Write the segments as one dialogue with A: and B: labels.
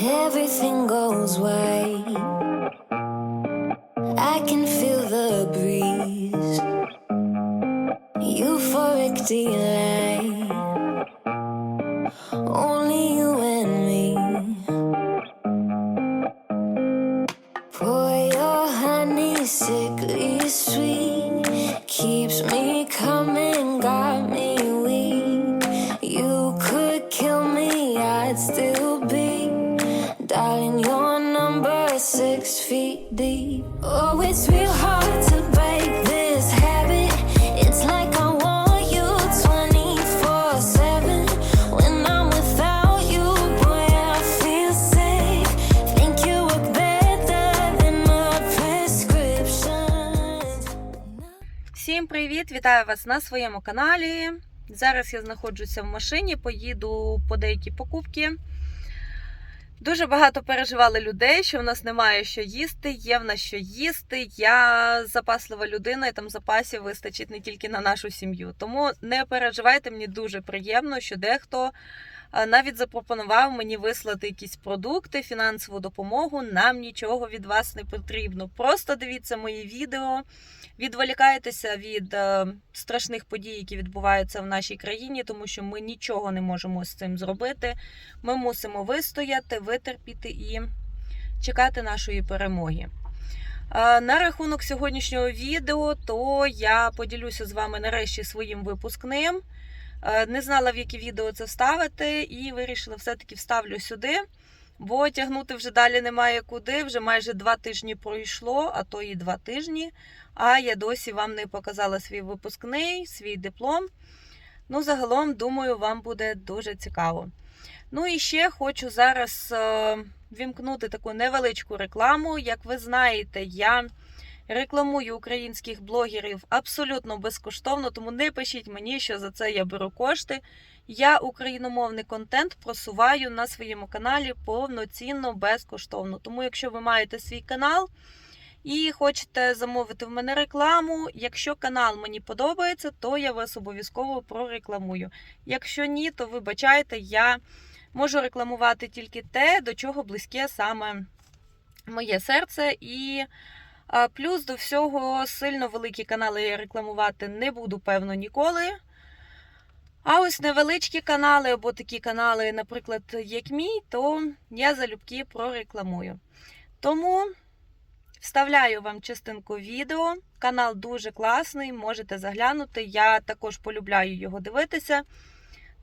A: everything goes white. I can feel the breeze, euphoric delight.
B: Вітаю вас на своєму каналі. Зараз я знаходжуся в машині, поїду по деякі покупки. Дуже багато переживали людей, що в нас немає що їсти, є в нас що їсти. Я запаслива людина, і там запасів вистачить не тільки на нашу сім'ю. Тому не переживайте, мені дуже приємно, що дехто навіть запропонував мені вислати якісь продукти, фінансову допомогу. Нам нічого від вас не потрібно. Просто дивіться мої відео, відволікайтеся від е, страшних подій, які відбуваються в нашій країні, тому що ми нічого не можемо з цим зробити. Ми мусимо вистояти, витерпіти і чекати нашої перемоги. Е, На рахунок сьогоднішнього відео, то я поділюся з вами нарешті своїм випускним. Е, Не знала, в які відео це вставити, і вирішила все-таки вставлю сюди, бо тягнути вже далі немає куди. Вже майже два тижні пройшло, а то і два тижні. А я досі вам не показала свій випускний, свій диплом. Ну, загалом, думаю, вам буде дуже цікаво. Ну і ще хочу зараз е, вімкнути таку невеличку рекламу. Як ви знаєте, я рекламую українських блогерів абсолютно безкоштовно, тому не пишіть мені, що за це я беру кошти. Я україномовний контент просуваю на своєму каналі повноцінно безкоштовно. Тому, якщо ви маєте свій канал і хочете замовити в мене рекламу, якщо канал мені подобається, то я вас обов'язково прорекламую. Якщо ні, то вибачайте, я можу рекламувати тільки те, до чого близьке саме моє серце. І плюс до всього сильно великі канали я рекламувати не буду, певно, ніколи. А ось невеличкі канали або такі канали, наприклад, як мій, то я залюбки прорекламую. Тому вставляю вам частинку відео. Канал дуже класний, можете заглянути. Я також полюбляю його дивитися.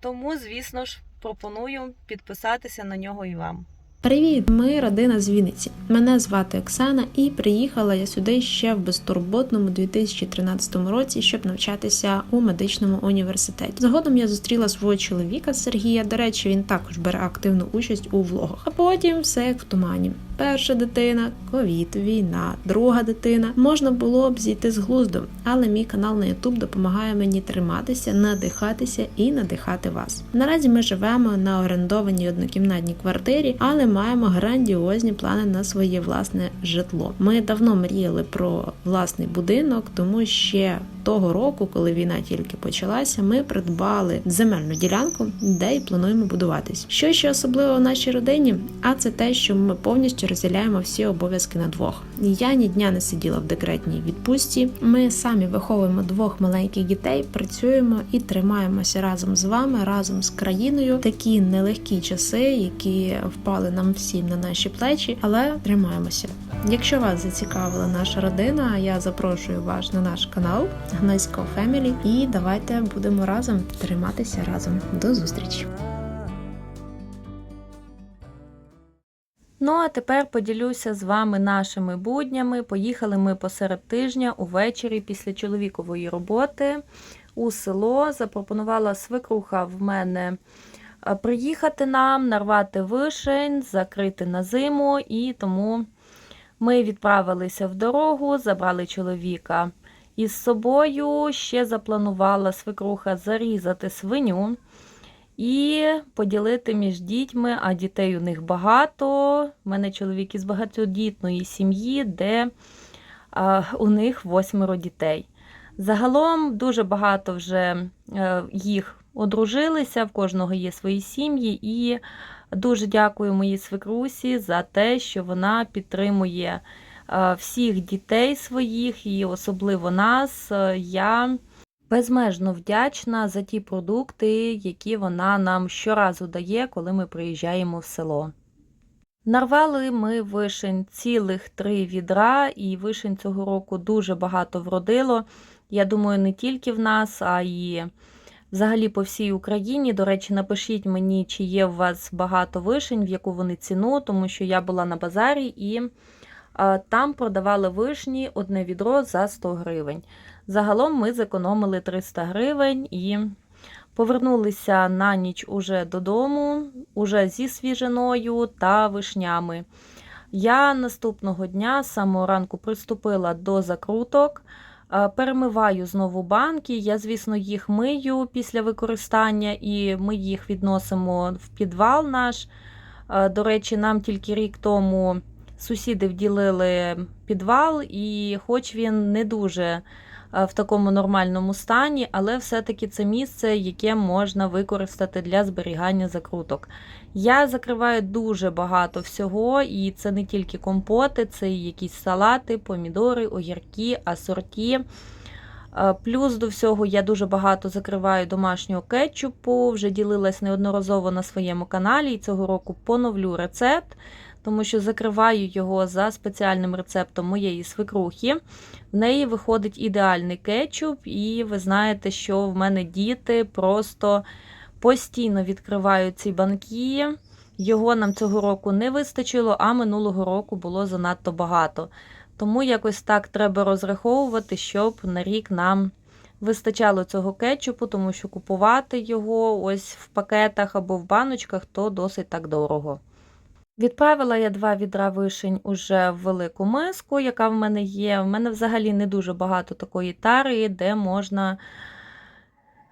B: Тому, звісно ж, пропоную підписатися на нього і вам.
C: Привіт, ми родина з Вінниці. Мене звати Оксана, і приїхала я сюди ще в безтурботному 2013 році, щоб навчатися у медичному університеті. Згодом я зустріла свого чоловіка Сергія. До речі, він також бере активну участь у влогах. А потім все як в тумані. Перша дитина, ковід, війна, друга дитина. Можна було б зійти з глузду, але мій канал на YouTube допомагає мені триматися, надихатися і надихати вас. Наразі ми живемо на орендованій однокімнатній квартирі, але маємо грандіозні плани на своє власне житло. Ми давно мріяли про власний будинок, тому ще того року, коли війна тільки почалася, ми придбали земельну ділянку, де й плануємо будуватись. Що ще особливо в нашій родині? А це те, що ми повністю розділяємо всі обов'язки на двох. Я ні дня не сиділа в декретній відпустці. Ми самі виховуємо двох маленьких дітей, працюємо і тримаємося разом з вами, разом з країною. Такі нелегкі часи, які впали нам всім на наші плечі, але тримаємося. Якщо вас зацікавила наша родина, я запрошую вас на наш канал Гнойсько Фемілі і давайте будемо разом триматися разом. До зустрічі!
B: Ну, а тепер поділюся з вами нашими буднями. Поїхали ми посеред тижня увечері після чоловікової роботи у село. Запропонувала свекруха в мене е, приїхати нам, нарвати вишень, закрити на зиму, і тому ми відправилися в дорогу, забрали чоловіка із собою. Ще запланувала свекруха зарізати свиню і поділити між дітьми, а дітей у них багато. У мене чоловік із багатодітної сім'ї, де а, у них восьмеро дітей. Загалом дуже багато вже е, їх одружилися, в кожного є свої сім'ї, і дуже дякую моїй свекрусі за те, що вона підтримує всіх дітей своїх і особливо нас. Е, Я безмежно вдячна за ті продукти, які вона нам щоразу дає, коли ми приїжджаємо в село. Нарвали ми вишень цілих три відра, і вишень цього року дуже багато вродило. Я думаю, не тільки в нас, а й взагалі по всій Україні. До речі, напишіть мені, чи є у вас багато вишень, в яку вони ціну, тому що я була на базарі і там продавали вишні одне відро за 100 гривень. Загалом ми зекономили 300 гривень і повернулися на ніч уже додому, уже зі свіжиною та вишнями. Я наступного дня з самого ранку приступила до закруток. Перемиваю знову банки. Я, звісно, їх мию після використання, і ми їх відносимо в підвал наш. До речі, нам тільки рік тому сусіди вділили підвал, і хоч він не дуже е, в такому нормальному стані, але все-таки це місце, яке можна використати для зберігання закруток. Я закриваю дуже багато всього, і це не тільки компоти, це і якісь салати, помідори, огірки, асорті. Е, Плюс до всього я дуже багато закриваю домашнього кетчупу, вже ділилась неодноразово на своєму каналі, і цього року поновлю рецепт, тому що закриваю його за спеціальним рецептом моєї свекрухи. В неї виходить ідеальний кетчуп, і ви знаєте, що в мене діти просто постійно відкривають ці банки. Його нам цього року не вистачило, а минулого року було занадто багато. Тому якось так треба розраховувати, щоб на рік нам вистачало цього кетчупу, тому що купувати його ось в пакетах або в баночках то досить так дорого. Відправила я два відра вишень уже в велику миску, яка в мене є. В мене взагалі не дуже багато такої тари, де можна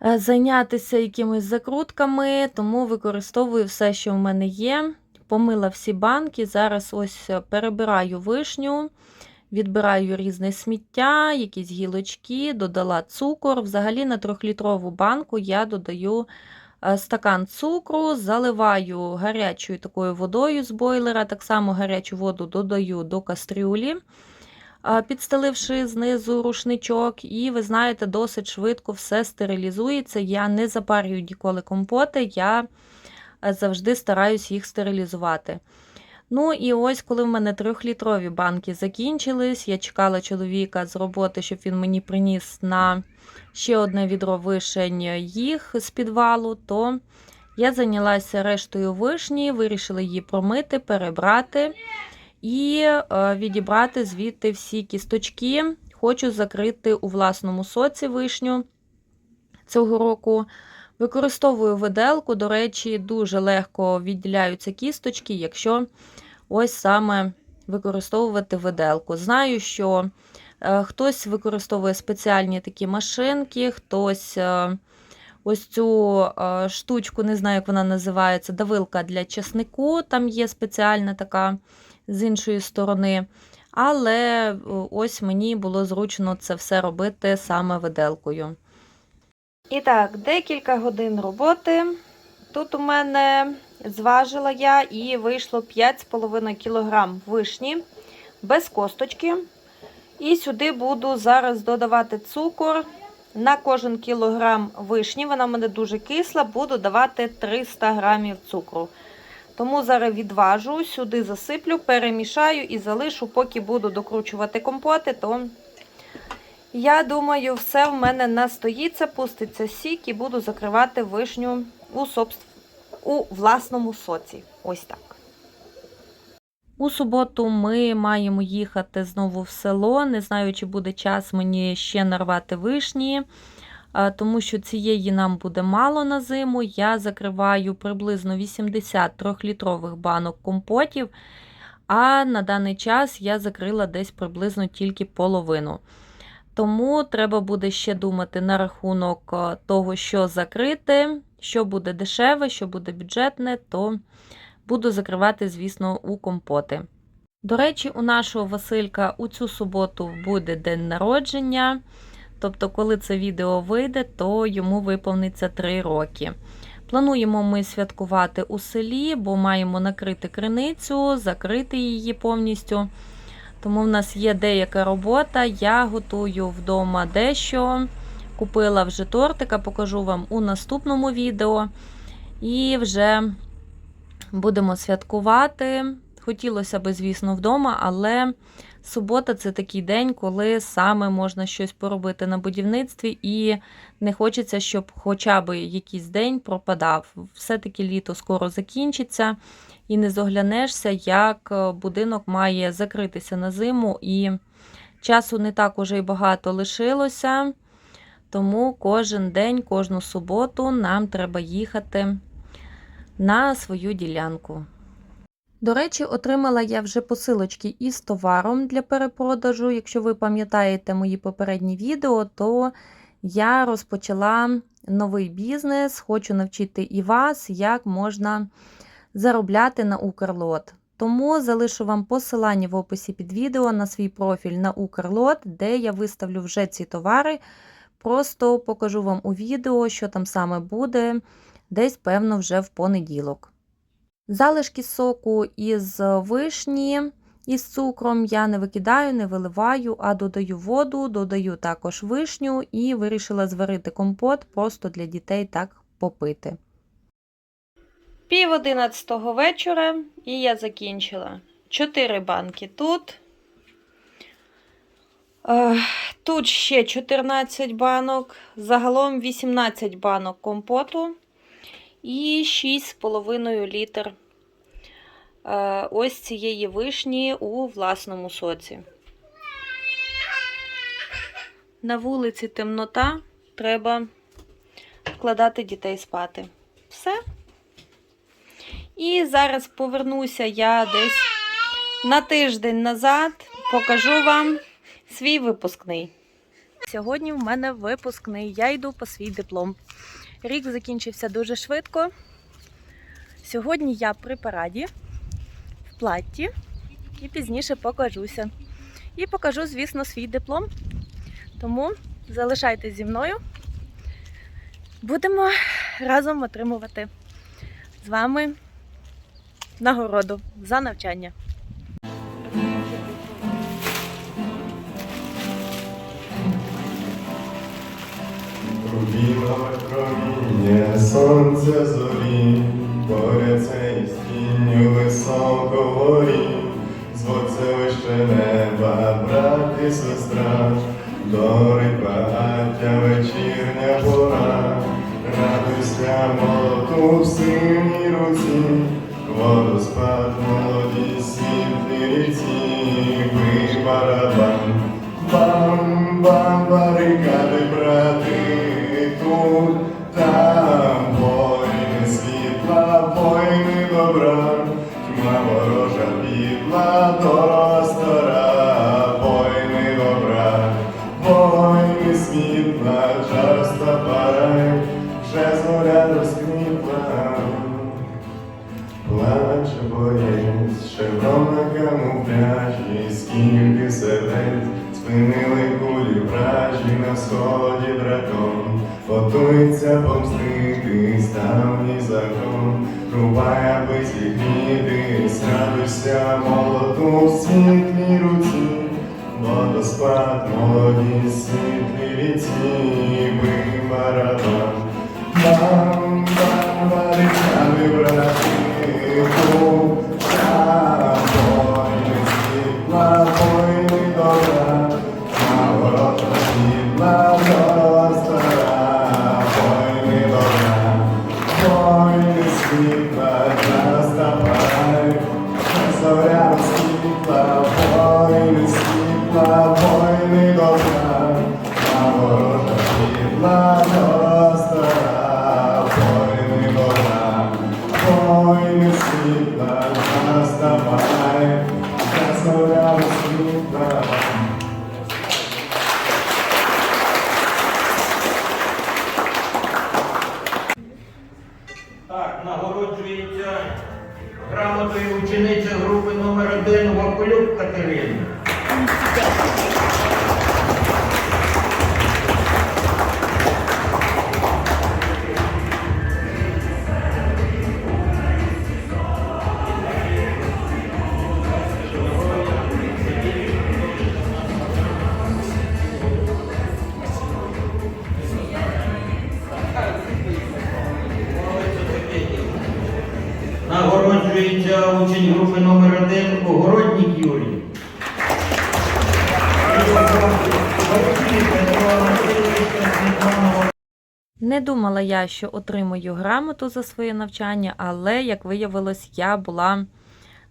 B: е, зайнятися якимись закрутками, тому використовую все, що в мене є. Помила всі банки. Зараз ось е, перебираю вишню, відбираю різне сміття, якісь гілочки, додала цукор. Взагалі на трьохлітрову банку я додаю стакан цукру, заливаю гарячою такою водою з бойлера. Так само гарячу воду додаю до кастрюлі, е, підстеливши знизу рушничок, і ви знаєте, досить швидко все стерилізується. Я не запарюю ніколи компоти, я е, завжди стараюсь їх стерилізувати. Ну і ось, коли в мене трьохлітрові банки закінчились, я чекала чоловіка з роботи, щоб він мені приніс на ще одне відро вишень їх з підвалу, то я зайнялася рештою вишні, вирішила її промити, перебрати і е, відібрати звідти всі кісточки. Хочу закрити у власному соці вишню цього року. Використовую виделку, до речі, дуже легко відділяються кісточки, якщо ось саме використовувати виделку. Знаю, що е, хтось використовує спеціальні такі машинки, хтось е, ось цю е, штучку, не знаю, як вона називається, давилка для чеснику, там є спеціальна така з іншої сторони. Але ось мені було зручно це все робити саме виделкою. І так, декілька годин роботи. Тут у мене зважила я і вийшло 5,5 кг вишні без косточки. І сюди буду зараз додавати цукор. На кожен кілограм вишні, вона в мене дуже кисла, буду давати 300 грамів цукру. Тому зараз відважу, сюди засиплю, перемішаю і залишу, поки буду докручувати компоти, то я думаю, все в мене настоїться, пуститься сік і буду закривати вишню у, собств... у власному соці. Ось так. У суботу ми маємо їхати знову в село. Не знаю, чи буде час мені ще нарвати вишні, тому що цієї нам буде мало на зиму. Я закриваю приблизно 80 трьохлітрових банок компотів, а на даний час я закрила десь приблизно тільки половину. Тому треба буде ще думати на рахунок е, того, що закрити, що буде дешеве, що буде бюджетне, то буду закривати, звісно, у компоти. До речі, у нашого Василька у цю суботу буде день народження. Тобто, коли це відео вийде, то йому виповниться 3 роки. Плануємо ми святкувати у селі, бо маємо накрити криницю, закрити її повністю. Тому в нас є деяка робота. Я готую вдома дещо. Купила вже тортика, покажу вам у наступному відео. І вже будемо святкувати. Хотілося б, звісно, вдома, але субота це такий день, коли саме можна щось поробити на будівництві, і не хочеться, щоб хоча б якийсь день пропадав. Все-таки літо скоро закінчиться, і не зоглянешся, як е, будинок має закритися на зиму, і часу не так уже й багато лишилося. Тому кожен день, кожну суботу нам треба їхати на свою ділянку. До речі, отримала я вже посилочки із товаром для перепродажу. Якщо ви пам'ятаєте мої попередні відео, то я розпочала новий бізнес. Хочу навчити і вас, як можна заробляти на Укрлот. Тому залишу вам посилання в описі під відео на свій профіль на Укрлот, де я виставлю вже ці товари. Просто покажу вам у відео, що там саме буде, десь, певно, вже в понеділок. Залишки соку із вишні із цукром я не викидаю, не виливаю, а додаю воду, додаю також вишню і вирішила зварити компот просто для дітей так попити. Пів одинадцятого вечора і я закінчила. Чотири банки тут. Е, Тут ще 14 банок, загалом 18 банок компоту і 6,5 літр е, ось цієї вишні у власному соці. На вулиці темнота, треба вкладати дітей спати. Все. І зараз повернуся я десь на тиждень назад, покажу вам свій випускний. Сьогодні в мене випускний. Я йду по свій диплом. Рік закінчився дуже швидко. Сьогодні я при параді в платті і пізніше покажуся. І покажу, звісно, свій диплом. Тому залишайтесь зі мною. Будемо разом отримувати з вами нагороду за навчання.
D: Проміння сонця зорі, боряться із тінню високо горі, зводце вище неба, брат і сестра, горить багаття вечірня пора, радуйся молоту в синій руці, водоспад молоді світлі ріці, готується помстити ставній закон, рубає аби зігнітись, радуйся молоду в світлій руці, водоспад молоді світлі віці, бий
E: Учень групи номер 1 Огородник Юрій.
B: Не думала я, що отримую грамоту за своє навчання, але, як виявилось, я була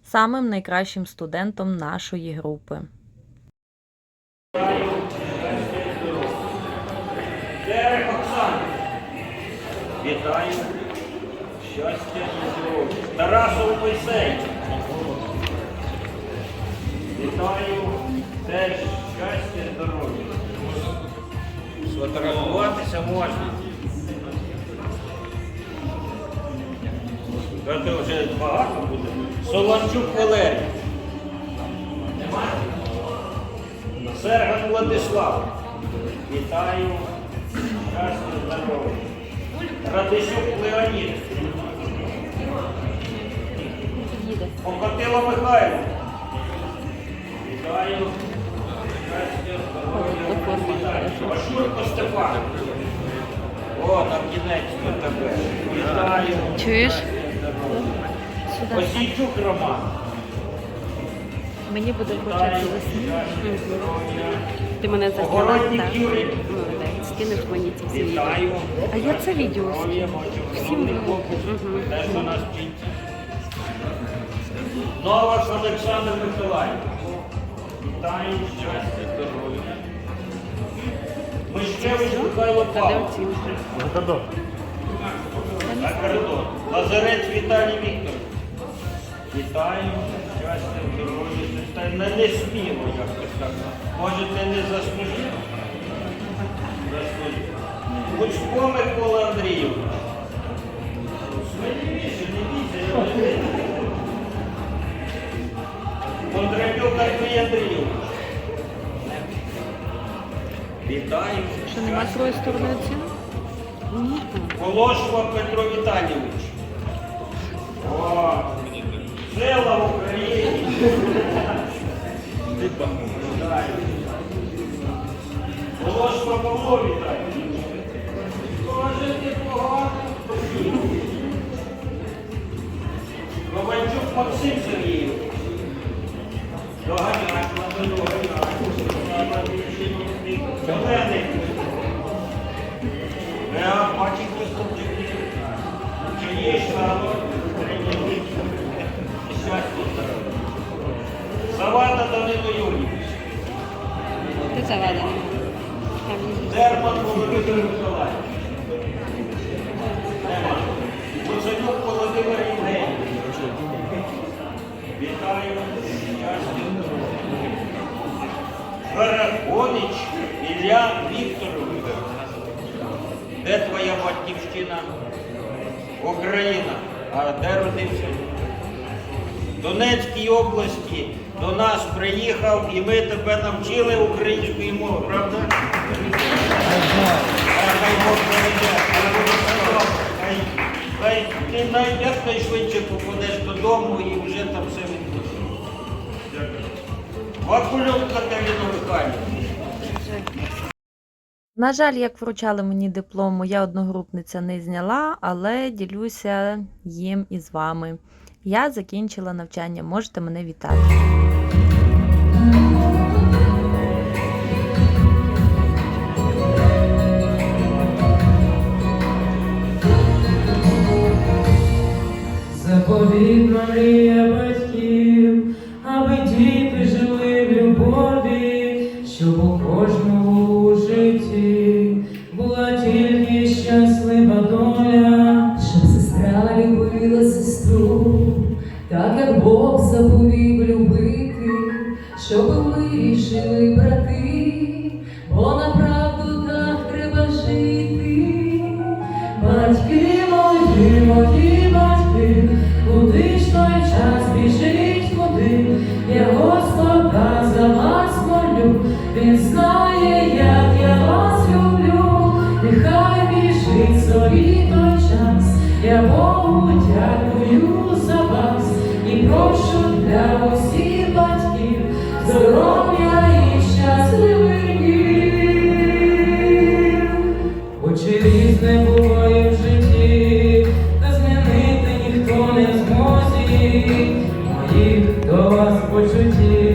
B: самим найкращим студентом нашої групи.
E: Вітаю. Щастя. Тарасов Мойсей. Вітаю. Теж щастя здоров'я. Сфотографуватися можна. Це вже багато буде. Солончук Валерій. Немає? Серган Владислав. Вітаю. Щастя, здоров'я. Радищук Леонід. Покотило Михайло. Вітаю. Щастя, здоров'я. Вітаю. Ашурко Степан. О, на кінець до тебе. Вітаю.
B: Чуєш?
E: Осійчук Роман.
B: Мені буде.
E: Щастя, здоров'я.
F: Ти мене
E: Огородник
F: так? Молодець. Скинеш мені ці всі відео.
E: Вітаю.
B: А я це відео
E: Здоров'я,
F: Всім було. Мгм.
E: Новак Олександр Миколаївич. Вітаю, щастя, здоров'я. Мишкевич Михайло Павлович. На. Лазарець Віталій Вікторович. Вітаю, щастя, здоров'я. Не, не сміло якось так. Можете не заслужити. Заслужити. Гучко Микола Андрійович. Не бійся, не бійся. Кондрабюк Аркадій Андрійович. Вітаю.
B: Що з другої сторони оцінок?
E: Волошва Петро Віталійович. О, сила Україні. Волошва Павло Віталійович. Тоже непогано. Ковальчук Максим Сергійович. Я бачу. Чи є шало? Завада Данило Юрійович.
F: Ти заведений.
E: Дерман Володимир області до нас приїхав і ми тебе навчили української мови, правда? Ти най- якнайшвидше попадеш додому і вже там все відбудеться. Вакульов Катерина Михайлівна.
B: На жаль, як вручали мені диплом, моя одногрупниця не зняла, але ділюся їм із вами. Я закінчила навчання, можете мене вітати.
G: Заповітна
H: як Бог заповів любити, щоб ми рішили брати,
G: різне в житті, та змінити ніхто не в
I: моїх до вас
H: почуттів.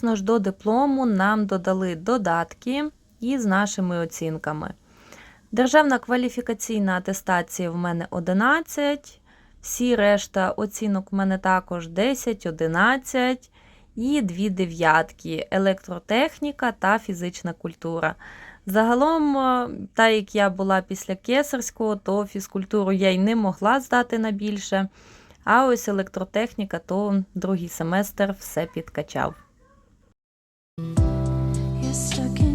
H: Звісно ж, до диплому нам додали додатки із нашими оцінками. Державна кваліфікаційна атестація в мене 11, всі решта оцінок в мене також 10, 11 і дві дев'ятки електротехніка та фізична культура. Загалом, е, так як я була після кесарського, то фізкультуру я й не могла здати на більше. А ось електротехніка, то другий семестр все підкачав.
A: You're stuck in